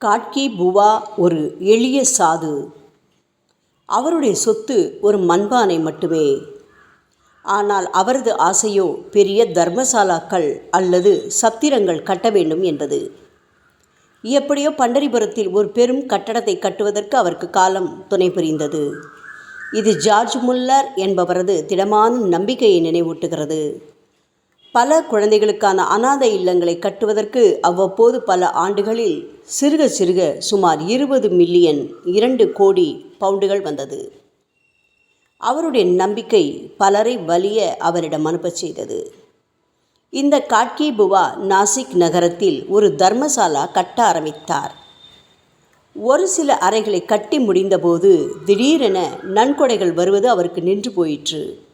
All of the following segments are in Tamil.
காட்கி புவா ஒரு எளிய சாது. அவருடைய சொத்து ஒரு மண்பானை மட்டுமே. ஆனால் அவரது ஆசையோ பெரிய தர்மசாலாக்கள் அல்லது சத்திரங்கள் கட்ட வேண்டும் என்பது எப்படியோ பண்டரிபுரத்தில் ஒரு பெரும் கட்டடத்தை கட்டுவதற்கு அவருக்கு காலம் துணை புரிந்தது. இது ஜார்ஜ் முல்லர் என்பவரது திடமான நம்பிக்கையை நினைவூட்டுகிறது. பல குழந்தைகளுக்கான அனாதை இல்லங்களை கட்டுவதற்கு அவ்வப்போது பல ஆண்டுகளில் சிறுக சிறுக சுமார் இருபது மில்லியன் இரண்டு கோடி பவுண்டுகள் வந்தது. அவருடைய நம்பிக்கை பலரை வலிய அவரிடம் அனுப்பச் செய்தது. இந்த காட்கி புவா நாசிக் நகரத்தில் ஒரு தர்மசாலா கட்ட ஆரம்பித்தார். ஒரு சில அறைகளை கட்டி முடிந்தபோது திடீரென நன்கொடைகள் வருவது அவருக்கு நின்று போயிற்று.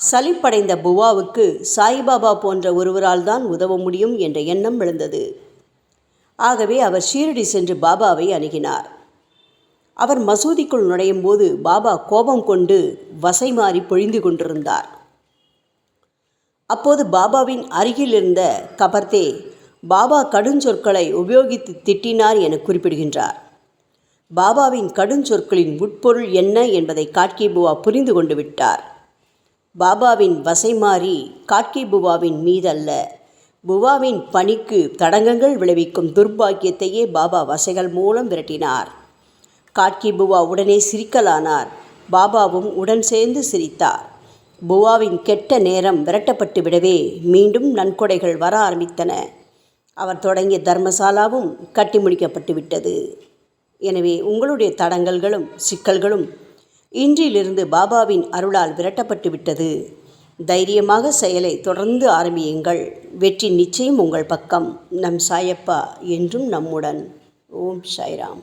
சலிப்படைந்த புவாவுக்கு சாய்பாபா போன்ற ஒருவரால் தான் உதவ முடியும் என்ற எண்ணம் விழுந்தது ஆகவே அவர் ஷீரடி சென்று பாபாவை அணுகினார். அவர் மசூதிக்குள் நுழையும் போது பாபா கோபம் கொண்டு வசை மாறி பொழிந்து கொண்டிருந்தார். அப்போது பாபாவின் அருகில் இருந்த கபர்தே பாபா கடுஞ்சொற்களை உபயோகித்து திட்டினார் என குறிப்பிடுகின்றார். பாபாவின் கடுஞ்சொற்களின் உட்பொருள் என்ன என்பதை காட்கி புவா புரிந்து கொண்டு விட்டார். பாபாவின் வசை மாறி காட்கி புவாவின் மீதல்ல. புவாவின் பணிக்கு தடங்கங்கள் விளைவிக்கும் துர்பாக்கியத்தையே பாபா வசைகள் மூலம் விரட்டினார். காட்கி புவா உடனே சிரிக்கலானார். பாபாவும் உடன் சேர்ந்து சிரித்தார். புவாவின் கெட்ட நேரம் விரட்டப்பட்டு விடவே மீண்டும் நன்கொடைகள் வர ஆரம்பித்தன. அவர் தொடங்கிய தர்மசாலாவும் கட்டி முடிக்கப்பட்டு விட்டது. எனவே உங்களுடைய தடங்கல்களும் சிக்கல்களும் இன்றிலிருந்து பாபாவின் அருளால் விரட்டப்பட்டு விட்டது. தைரியமாக செயலை தொடர்ந்து ஆரம்பியுங்கள். வெற்றி நிச்சயம் உங்கள் பக்கம். நம் சாயப்பா என்றும் நம்முடன். ஓம் சாய்ராம்.